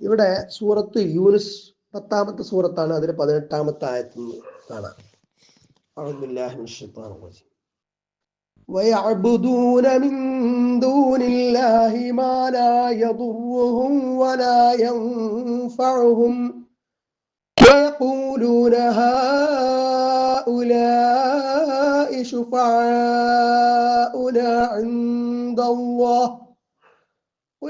ഇവിടെ സൂറത്ത് യൂനിസ് പത്താമത്തെ സൂറത്താണ് അതിന് പതിനെട്ടാമത്തെ ആയത്തിൽ കാണാം أعوذ بالله من الشيطان الرجيم ويعبدون من دون الله ما لا يضرهم ولا ينفعهم ويقولون هؤلاء شفعاؤنا عند الله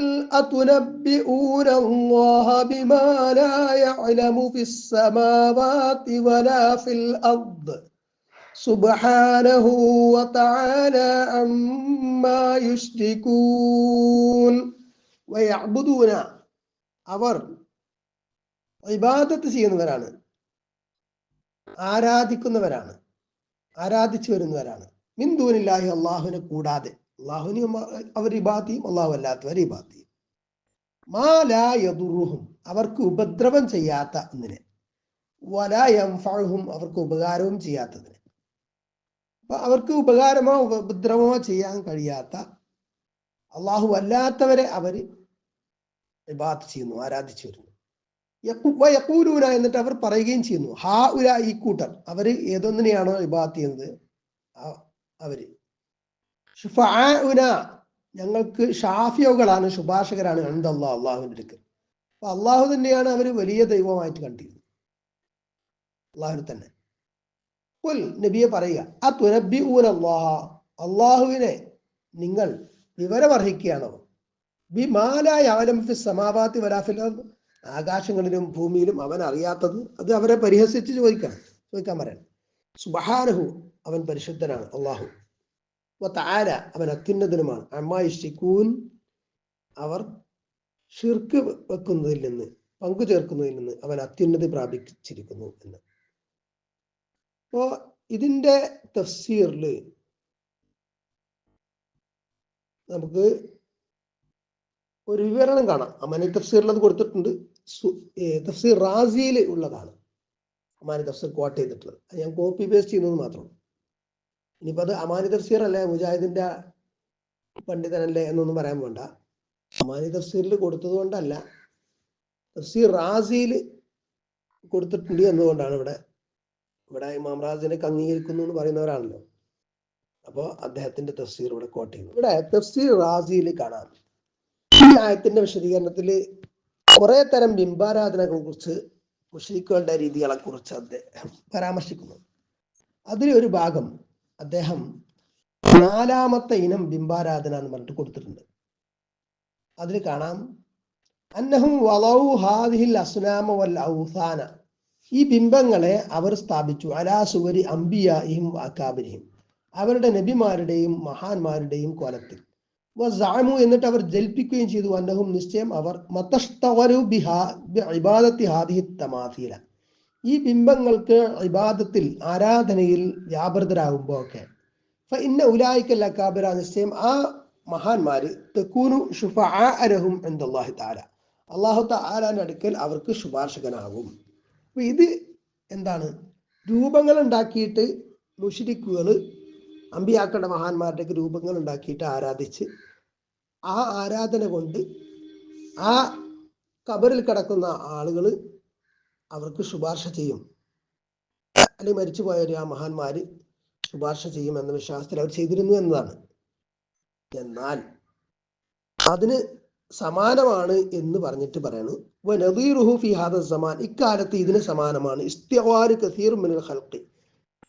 قل أتنبئون الله بما لا يعلم في السماوات ولا في الأرض سبحانه وتعالى عما يشركون ويعبدون അവർ ഇബാദത്ത് ചെയ്യുന്നവരാണ് ആരാധിക്കുന്നവരാണ് ആരാധിച്ചു വരുന്നവരാണ് മിന്ദൂനില്ലാഹി അള്ളാഹുവിനെ കൂടാതെ അള്ളാഹുവിനെ അവർ ഇബാത്തിയും അള്ളാഹു അല്ലാത്തവർ ഇബാത്തിയും മാലാ യദുറുഹും അവർക്ക് ഉപദ്രവം ചെയ്യാത്ത ഒന്നിനെ. വലാ യംഫഅഹും അവർക്ക് ഉപകാരവും ചെയ്യാത്തതിനെ. അപ്പൊ അവർക്ക് ഉപകാരമോ ഉപദ്രവമോ ചെയ്യാൻ കഴിയാത്ത അള്ളാഹു അല്ലാത്തവരെ അവർ ഇബാത്ത് ചെയ്യുന്നു ആരാധിച്ചു വരുന്നു. വയഖൂലൂന എന്നിട്ട് അവർ പറയുകയും ചെയ്യുന്നു ഹാ ഉല ഈ കൂട്ടർ അവർ ഏതൊന്നിനെയാണോ ഇബാത്ത് ചെയ്യുന്നത്? അവർ. ഞങ്ങൾക്ക് ഷാഫിയോകളാണ് ശുപാർശകരാണ് ഉണ്ട് അള്ളാഹ് അള്ളാഹുവിന്റെ അടുക്കൽ. അപ്പൊ അള്ളാഹു തന്നെയാണ് അവർ വലിയ ദൈവമായിട്ട് കണ്ടിരുന്നത്. അള്ളാഹു തന്നെ. കുൽ നബിയെ പറയുക ആ തുനബി ഊൻ അള്ളാഹ അള്ളാഹുവിനെ നിങ്ങൾ വിവരമർഹിക്കുകയാണോ? ബി മാലായ ആലം ഫി സമാവാത്തി ആകാശങ്ങളിലും ഭൂമിയിലും അവൻ അറിയാത്തത് അത് അവരെ പരിഹസിച്ച് ചോദിക്കണം. ചോദിക്കാൻ പറയണം. സുബഹാനഹു അവൻ പരിശുദ്ധനാണ് അള്ളാഹു. താര അവൻ അത്യുന്നതനുമാണ്. അമ്മായിഷിക്കൂൻ അവർ ഷിർക്ക് വെക്കുന്നതിൽ നിന്ന് പങ്കു ചേർക്കുന്നതിൽ നിന്ന് അവൻ അത്യുന്നതി പ്രാപിച്ചിരിക്കുന്നു എന്ന്. അപ്പോ ഇതിന്റെ തഫ്സീറിൽ നമുക്ക് ഒരു വിവരണം കാണാം. അമാനി തഫ്സീറിൽ അത് കൊടുത്തിട്ടുണ്ട്. തഫ്സീർ റാസിയിൽ ഉള്ളതാണ്. അമാനി തഫ്സീർ കോട്ട് ചെയ്തിട്ടുള്ളത്. ഞാൻ കോപ്പി പേസ്റ്റ് ചെയ്യുന്നത് മാത്രം ഇനിയിപ്പോൾ അത് അമാനി തഫ്സീർ അല്ലേ മുജാഹിദിന്റെ പണ്ഡിതനല്ലേ എന്നൊന്നും പറയാൻ വേണ്ട അമാനി തഫ്സീറിൽ കൊടുത്തത് കൊണ്ടല്ല. തഫ്സീർ റാസിയിൽ കൊടുത്തിട്ടുണ്ട് എന്നുകൊണ്ടാണ് ഇവിടെ ഇവിടെ ഇമാം റാസിനെ അംഗീകരിക്കുന്നു എന്ന് പറയുന്നവരാണല്ലോ. അപ്പോൾ അദ്ദേഹത്തിന്റെ തഫ്സീർ ഇവിടെ കോട്ട് ചെയ്യുന്നു. ഇവിടെ തഫ്സീർ റാസിയിൽ കാണാം. ഈ ആയത്തിന്റെ വിശദീകരണത്തിൽ കുറെ തരം ബിംബാരാധനകളെ കുറിച്ച് മുഷ്രിക്കുകളുടെ രീതികളെ കുറിച്ച് അദ്ദേഹം പരാമർശിക്കുന്നു. അതിലൊരു ഭാഗം അദ്ദേഹം നാലാമത്തെ ഇനം ബിംബാരാധന എന്ന് പറഞ്ഞിട്ട് കൊടുത്തിട്ടുണ്ട്. അതിൽ കാണാം. അന്നഹും വളവു ഹാദിഹിൽ അസ്നാമ വൽ ഔസാന. ഈ ബിംബങ്ങളെ അവർ സ്ഥാപിച്ചു. അലാ സുവരി അംബിയായും അക്കാബിരിയും അവരുടെ നബിമാരുടെയും മഹാന്മാരുടെയും കോലത്തിൽ. എന്നിട്ട് അവർ ജൽപ്പിക്കുകയും ചെയ്തു. അന്നഹും നിശ്ചയം അവർ മതഷ്തവരു ബിഹാ ഇബാദത്തി ഹാദിഹി തമാസീല. ഈ ബിംബങ്ങൾക്ക് ഇബാദത്തിൽ ആരാധനയിൽ വ്യാപൃതരാകുമ്പോൾ ഒക്കെ ഇന്ന ഉലായിക്കല്ല അക്കാബിര നിശ്ചയം ആ മഹാന്മാര് തെക്കൂനു ഷുഫഅലഹും എന്തല്ലാഹി താല അള്ളാഹു താലാന്റെ അടുക്കൽ അവർക്ക് ശുപാർശകനാകും. അപ്പൊ ഇത് എന്താണ്? രൂപങ്ങൾ ഉണ്ടാക്കിയിട്ട് മുഷിരിക്കുകൾ അമ്പിയാക്കളുടെ മഹാന്മാരുടെയൊക്കെ രൂപങ്ങൾ ഉണ്ടാക്കിയിട്ട് ആരാധിച്ച് ആ ആരാധന കൊണ്ട് ആ കബറിൽ കിടക്കുന്ന ആളുകൾ അവർക്ക് ശുപാർശ ചെയ്യും. അല്ലെങ്കിൽ മരിച്ചുപോയവർ ആ മഹാന്മാര് ശുപാർശ ചെയ്യും എന്ന വിശ്വാസത്തിൽ അവർ ചെയ്തിരുന്നു എന്നതാണ്. എന്നാൽ അതിന് സമാനമാണ് എന്ന് പറഞ്ഞിട്ട് പറയണു. നദീറുഹു ഫി ഹാദ സമാൻ. ഇക്കാലത്ത് ഇതിന് സമാനമാണ്.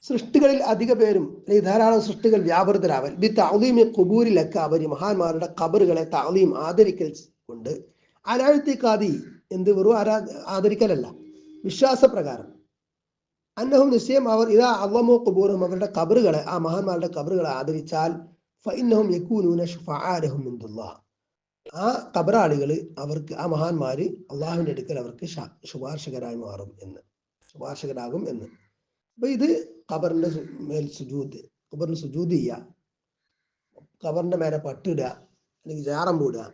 സൃഷ്ടികളിൽ അധിക പേരും അല്ലെങ്കിൽ ധാരാളം സൃഷ്ടികൾ വ്യാപൃതരാവൽ. ബി താലീമി കുബൂരിലൊക്കെ അവർ മഹാന്മാരുടെ കബറുകളെ താലീം ആദരിക്കൽ കൊണ്ട് അനാഴ്ത്തിക്കാതി എന്ത് വെറും ആരാ ആദരിക്കലല്ല. വിശ്വാസപ്രകാരം. അന്നഹും നിശ്ചയം അവർ ഇതാ അള്ളമോ കുബൂറും അവരുടെ കബറുകളെ ആ മഹാന്മാരുടെ കബറുകളെ ആദരിച്ചാൽ ഫൈനഹും ആ കബറാളികൾ അവർക്ക് ആ മഹാന്മാര് അള്ളാഹുവിന്റെ അടുക്കൽ അവർക്ക് ശുപാർശകരായി മാറും എന്ന് ശുപാർശകരാകും എന്ന്. അപ്പൊ ഇത് കബറിന്റെ മേൽ സുജൂത് കബറിന് സുജൂത് ചെയ്യുക. കബറിന്റെ മേലെ പട്ടിടുക അല്ലെങ്കിൽ ജാറം മൂടുക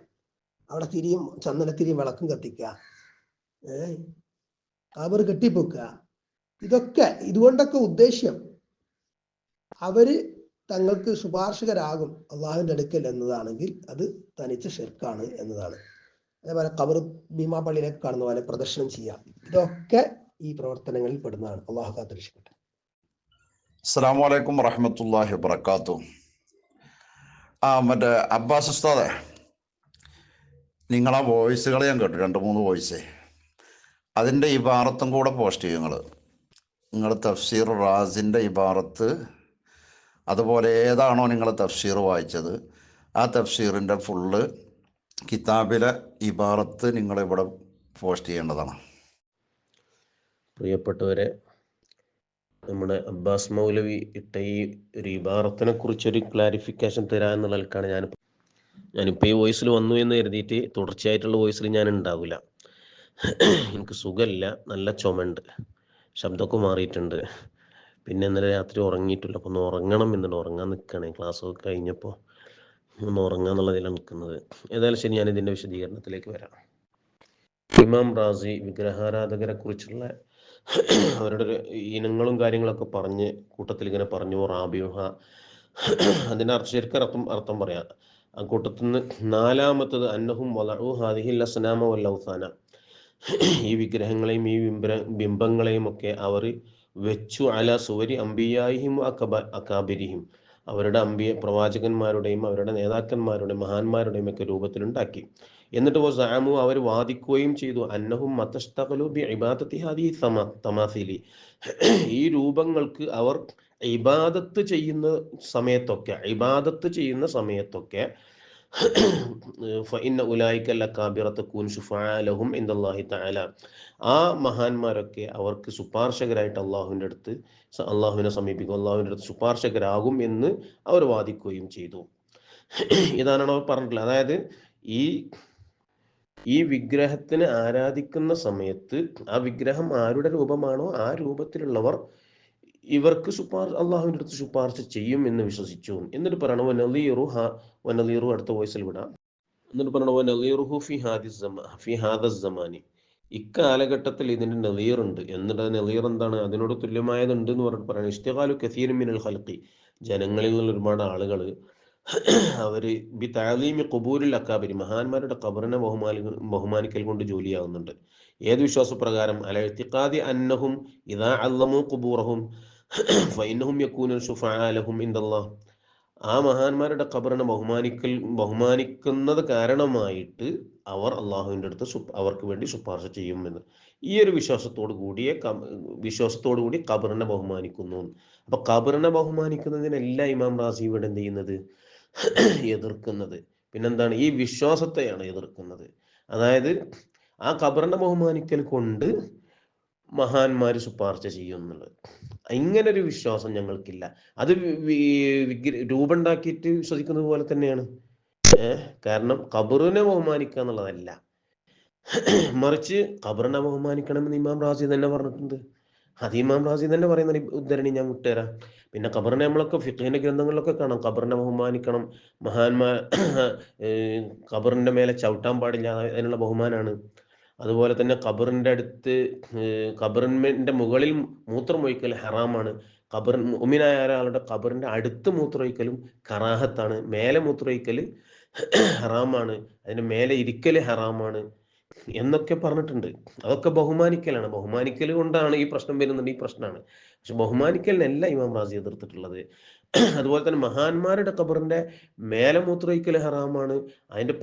അവിടെ തിരിയും ചന്ദനത്തിരിയും വിളക്കും കത്തിക്കുക. ഏ ഖബർ കെട്ടിപ്പൊക്കുക. ഇതൊക്കെ ഇതുകൊണ്ടൊക്കെ ഉദ്ദേശ്യം. അവർ തങ്ങൾക്ക് ശുപാർശകരാകും അള്ളാഹുവിന്റെ അടുക്കൽ എന്നതാണെങ്കിൽ അത് തനിച്ച് ഷിർക്കാണ് എന്നതാണ്. അതേപോലെ കബർ ഭീമാ പള്ളിയിലേക്ക് കാണുന്ന പോലെ പ്രദർശനം ചെയ്യാം. ഇതൊക്കെ ഈ പ്രവർത്തനങ്ങളിൽ പെടുന്നതാണ്. അള്ളാഹു കാത്തിരക്ഷിക്കട്ടെ അസ്സാം വലൈക്കും വറഹമത്തല്ലാഹി വർക്കാത്തു ആ മറ്റേ അബ്ബാസ് ഉസ്താദെ നിങ്ങളാ വോയിസുകൾ ഞാൻ കേട്ടു. രണ്ട് മൂന്ന് വോയിസ് അതിന്റെ ഇബാറത്തും കൂടെ പോസ്റ്റ് ചെയ്യും നിങ്ങൾ നിങ്ങൾ തഫ്സീർ റാസിന്റെ ഇബാറത്ത് അതുപോലെ ഏതാണോ നിങ്ങൾ തഫ്സീർ വായിച്ചത് ആ തഫ്സീറിന്റെ ഫുള്ള് കിതാബിലെ ഇബാറത്ത് നിങ്ങളിവിടെ പോസ്റ്റ് ചെയ്യേണ്ടതാണ്. പ്രിയപ്പെട്ടവരെ നമ്മുടെ അബ്ബാസ് മൗലവി ഇട്ട ഈ ഒരു ഇബാറത്തിനെ കുറിച്ചൊരു ക്ലാരിഫിക്കേഷൻ തരാ എന്നുള്ള നിലക്കാണ് ഞാൻ ഞാനിപ്പോൾ ഈ വോയിസിൽ വന്നു എന്ന് കരുതിയിട്ട് തുടർച്ചയായിട്ടുള്ള വോയിസിൽ ഞാൻ ഉണ്ടാവില്ല എനിക്ക് സുഖമില്ല. നല്ല ചുമണ്ട്. ശബ്ദമൊക്കെ മാറിയിട്ടുണ്ട്. പിന്നെ ഇന്നലെ രാത്രി ഉറങ്ങിയിട്ടില്ല. അപ്പോൾ ഒന്ന് ഉറങ്ങണം എന്നുണ്ട് ഉറങ്ങാൻ നിൽക്കുകയാണ് ക്ലാസ്സൊക്കെ കഴിഞ്ഞപ്പോൾ ഒന്ന് ഉറങ്ങാന്നുള്ളതിലാണ് നിൽക്കുന്നത് ഏതായാലും ശരി ഞാൻ ഇതിന്റെ വിശദീകരണത്തിലേക്ക് വരാം. ഇമാം റാസി വിഗ്രഹാരാധകരെ കുറിച്ചുള്ള അവരുടെ ഇനങ്ങളും കാര്യങ്ങളൊക്കെ പറഞ്ഞ് കൂട്ടത്തിൽ ഇങ്ങനെ പറഞ്ഞു. റാബിയുഹ അതിന്റെ ശരിക്കും അർത്ഥം അർത്ഥം പറയാം. ആ കൂട്ടത്തിൽ നിന്ന് നാലാമത്തത് അന്നഹും ഹാദിഹി ഹാദിഹിൽ അസ്നാമ വല്ലൗസാന ഈ വിഗ്രഹങ്ങളെയും ഈ ബിംബ ബിംബങ്ങളെയും ഒക്കെ അവർ വെച്ചു അല സുവരി അമ്പിയായിഹിം അക്കബ അക്കാബിരിഹിം അവരുടെ അമ്പിയ പ്രവാചകന്മാരുടെയും അവരുടെ നേതാക്കന്മാരുടെയും മഹാന്മാരുടെയും ഒക്കെ രൂപത്തിലുണ്ടാക്കി. എന്നിട്ട് ഓ സാമു അവർ വാദിക്കുകയും ചെയ്തു അന്നഹും മതസ്തകലു ഇബാദത്തിഹാദി ഇബാദത്തി ഹാദി തമാ തമാസിലി. ഈ രൂപങ്ങൾക്ക് അവർ ഇബാദത്ത് ചെയ്യുന്ന സമയത്തൊക്കെ ഇബാദത്ത് ചെയ്യുന്ന സമയത്തൊക്കെ ഫഇന്ന ഉലായിക ലക്കാബിറത്ത് കൂൻ ശുഫാലഹും ഇന്ദല്ലാഹി തആല. ആ മഹാന്മാരൊക്കെ അവർക്ക് സുപാർശകരായിട്ട് അള്ളാഹുവിന്റെ അടുത്ത് അള്ളാഹുവിനെ സമീപിക്കും. അള്ളാഹുവിന്റെ അടുത്ത് സുപാർശകരാകും എന്ന് അവർ വാദിക്കുകയും ചെയ്തു. ഇതാണ് അവർ പറഞ്ഞിട്ടുള്ളത്. അതായത് ഈ ഈ വിഗ്രഹത്തിന് ആരാധിക്കുന്ന സമയത്ത് ആ വിഗ്രഹം ആരുടെ രൂപമാണോ ആ രൂപത്തിലുള്ളവർ ഇവർക്ക് ശുപാർശ അള്ളാഹുവിന്റെ അടുത്ത് ശുപാർശ ചെയ്യും എന്ന് വിശ്വസിച്ചു. എന്നിട്ട് പറയണം വനലീറു ഹ വനലീറു അടുത്ത വോയിസിൽ വിടാം. എന്നിട്ട് പറയണം വനലീറുഹു ഫി ഹാദി ഫി ഹാദ സമാനി. ഇക്കാലഘട്ടത്തിൽ ഇതിന്റെ ഉണ്ട് എന്നിട്ട് ആ എന്താണ്? അതിനോട് തുല്യമായതുണ്ട് എന്ന് പറഞ്ഞിട്ട് പറയണം. ഇഷ്ടകാലു കസീരമിനൽ ഹൽക്കി ജനങ്ങളിൽ നിന്നുള്ള ഒരുപാട് ആളുകൾ അവർ ബി താലീമി കുബൂരിൽ അക്കാബരി മഹാന്മാരുടെ ഖബറിനെ ബഹുമാനി ബഹുമാനിക്കൽ കൊണ്ട് ജോലിയാകുന്നുണ്ട് ഏത് വിശ്വാസപ്രകാരം? അല ഇത്തിഖാദി അന്നഹും ഇതാ അല്ലമു കുബൂറഹും ആ മഹാന്മാരുടെ ഖബറിനെ ബഹുമാനിക്കൽ ബഹുമാനിക്കുന്നത് കാരണമായിട്ട് അവർ അള്ളാഹുവിന്റെ അടുത്ത് അവർക്ക് വേണ്ടി ശുപാർശ ചെയ്യുമെന്ന് ഈ ഒരു വിശ്വാസത്തോടു കൂടിയ വിശ്വാസത്തോടു കൂടി ഖബറിനെ ബഹുമാനിക്കുന്നു. അപ്പൊ ഖബറിനെ ബഹുമാനിക്കുന്നതിനല്ല ഇമാം റാസി ഇവിടെ എന്ത് ചെയ്യുന്നത്? എതിർക്കുന്നത്. പിന്നെന്താണ്? ഈ വിശ്വാസത്തെയാണ് എതിർക്കുന്നത്. അതായത് ആ ഖബറിനെ ബഹുമാനിക്കൽ കൊണ്ട് മഹാന്മാർ ശുപാർശ ചെയ്യും എന്നുള്ളത് ഇങ്ങനെ ഒരു വിശ്വാസം ഞങ്ങൾക്കില്ല. അത് രൂപണ്ടാക്കിയിട്ട് വിശ്വസിക്കുന്നത് പോലെ തന്നെയാണ്. കാരണം കബറിനെ ബഹുമാനിക്കുക എന്നുള്ളതല്ല. മറിച്ച് ഖബറിനെ ബഹുമാനിക്കണമെന്ന് ഇമാം റാസി തന്നെ പറഞ്ഞിട്ടുണ്ട്. അത് ഇമാം റാസി തന്നെ പറയുന്ന ഉദ്ധരണി ഞാൻ വിട്ടുതരാം. പിന്നെ കബറിനെ നമ്മളൊക്കെ ഫിഖിന്റെ ഗ്രന്ഥങ്ങളിലൊക്കെ കാണാം. കബറിനെ ബഹുമാനിക്കണം. മഹാന്മാർ കബറിന്റെ മേലെ ചവിട്ടാൻ പാടില്ല. അതിനുള്ള ബഹുമാനാണ്. അതുപോലെ തന്നെ ഖബറിന്റെ അടുത്ത് ഖബറിന്റെ മുകളിൽ മൂത്രമൊഴിക്കൽ ഹറാമാണ്. ഖബർ ഉമിനായ ഒരാളുടെ ഖബറിന്റെ അടുത്ത് മൂത്രമൊഴിക്കലും കറാഹത്താണ്. മേലെ മൂത്രമൊഴിക്കൽ ഹറാമാണ്. അതിന്റെ മേലെ ഇരിക്കൽ ഹറാമാണ്. എന്നൊക്കെ പറഞ്ഞിട്ടുണ്ട്. അതൊക്കെ ബഹുമാനിക്കലാണ്. ബഹുമാനിക്കൽ കൊണ്ടാണ് ഈ പ്രശ്നം വരുന്നുണ്ട് ഈ പ്രശ്നമാണ് പക്ഷെ ബഹുമാനിക്കലിനല്ല ഇമാം റാസി എതിർത്തിട്ടുള്ളത്. അതുപോലെ തന്നെ മഹാന്മാരുടെ ഖബറിന്റെ മേലെ മൂത്രയിക്കൽ ഹറാമാണ് അതിന്റെ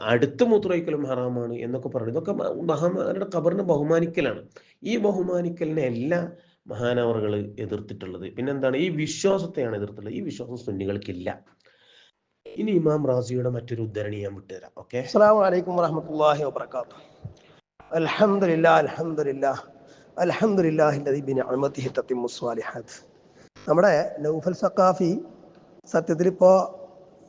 അടുത്ത മൂത്രമൊഴിക്കലും ഹറാമാണ് എന്നൊക്കെ പറഞ്ഞു. ഇതൊക്കെ മഹാന്മാരുടെ ഖബറിനെ ബഹുമാനിക്കലാണ്. ഈ ബഹുമാനിക്കലിനെ എല്ലാ മഹാനവറുകൾ എതിർത്തിട്ടുള്ളത്. പിന്നെന്താണ്? ഈ വിശ്വാസത്തെയാണ് എതിർത്തുള്ളത് ഈ വിശ്വാസം സുന്നികൾക്കില്ല. ഇനി ഇമാം റാസിയുടെ മറ്റൊരു ഉദ്ധരണി ഞാൻ വിട്ടുതരാം. ഓക്കെ? അസ്സാം വലൈക്കും വറഹമത്തല്ലാഹി വബർക്കാത്തു അൽഹംദുലില്ലാ അൽഹംദുലില്ലാ അൽഹംദുലില്ലാഹി നമ്മുടെ നൗഫൽ സക്കാഫി സത്യത്തിൽ ഇപ്പോ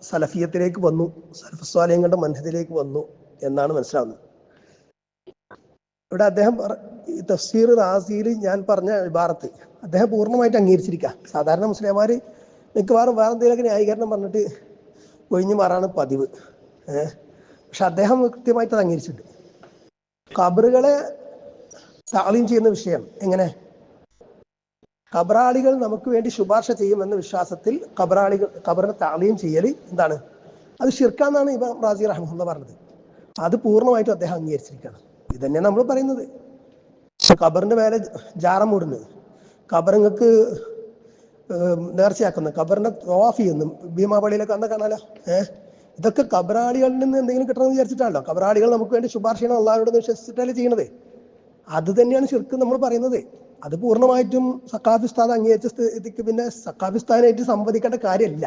സലഫിയത്തിലേക്ക് വന്നു സലഫസ്വാലയങ്ങളുടെ മൻഹത്തിലേക്ക് വന്നു എന്നാണ് മനസ്സിലാവുന്നത്. ഇവിടെ അദ്ദേഹം തഫ്സീർ റാസിയിൽ ഞാൻ പറഞ്ഞ ഇബാറത്ത് അദ്ദേഹം പൂർണമായിട്ട് അംഗീകരിച്ചിരിക്കുക സാധാരണ മുസ്ലിംമാർ മിക്കവാറും വേറെ എന്തെങ്കിലുമൊക്കെ ന്യായീകരണം പറഞ്ഞിട്ട് ഒഴിഞ്ഞു മാറാണ് പതിവ്. പക്ഷെ അദ്ദേഹം കൃത്യമായിട്ട് അത് അംഗീകരിച്ചിട്ടുണ്ട്. കബറുകളെ താളീം ചെയ്യുന്ന വിഷയം എങ്ങനെ? ഖബറാളികൾ നമുക്ക് വേണ്ടി ശുപാർശ ചെയ്യുമെന്ന വിശ്വാസത്തിൽ കബറാളികൾ കബറിന് താളിയും ചെയ്യൽ എന്താണ്? അത് ഷിർക്കാന്നാണ് ഇമാം റാസി റഹ്മുല്ല പറഞ്ഞത്. അത് പൂർണമായിട്ടും അദ്ദേഹം അംഗീകരിച്ചിരിക്കുകയാണ്. ഇത് തന്നെയാണ് നമ്മൾ പറയുന്നത്. ഖബറിന്റെ മേലെ ജാറം മൂടുന്നത്. ഖബറുങ്ങൾക്ക് നേർച്ചയാക്കുന്നത് ഖബറിന്റെ ഓഫ് എന്നും ഭീമാപള്ളിയിലൊക്കെ അന്ന് കാണാലോ? ഏഹ് ഇതൊക്കെ കബറാളികളിൽ നിന്ന് എന്തെങ്കിലും കിട്ടണമെന്ന് വിചാരിച്ചിട്ടാണല്ലോ. കബറാളികൾ നമുക്ക് വേണ്ടി ശുപാർശ ചെയ്യണം അള്ളാഹോട് വിശ്വസിച്ചിട്ടല്ലേ ചെയ്യണത്? അത് തന്നെയാണ് ശരിക്കും നമ്മൾ പറയുന്നത്. അത് പൂർണമായിട്ടും സക്കാഫിസ്ഥാൻ അംഗീകരിച്ച സ്ഥിതിക്ക് പിന്നെ സക്കാഫിസ്ഥാനായിട്ട് സംവദിക്കേണ്ട കാര്യമില്ല.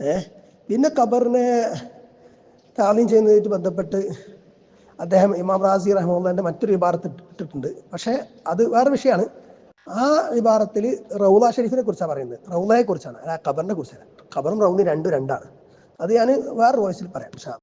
ഏഹ് പിന്നെ ഖബറിനെ താലീം ചെയ്യുന്നതുമായിട്ട് ബന്ധപ്പെട്ട് അദ്ദേഹം ഇമാം റാസി റഹ്മുള്ളന്റെ മറ്റൊരു ഇബാറത്ത് ഇട്ടിട്ടുണ്ട്. പക്ഷേ അത് വേറെ വിഷയമാണ്. ആ വിഭാഗത്തിൽ റൗല ഷെരീഫിനെ കുറിച്ചാണ് പറയുന്നത്. റൗലയെ കുറിച്ചാണ്. അല്ല ഖബറിനെ കുറിച്ചല്ല. ഖബറും റൗലി രണ്ടും രണ്ടാണ്. അത് ഞാൻ വേറെ വോയിസിൽ പറയാം. ഷാ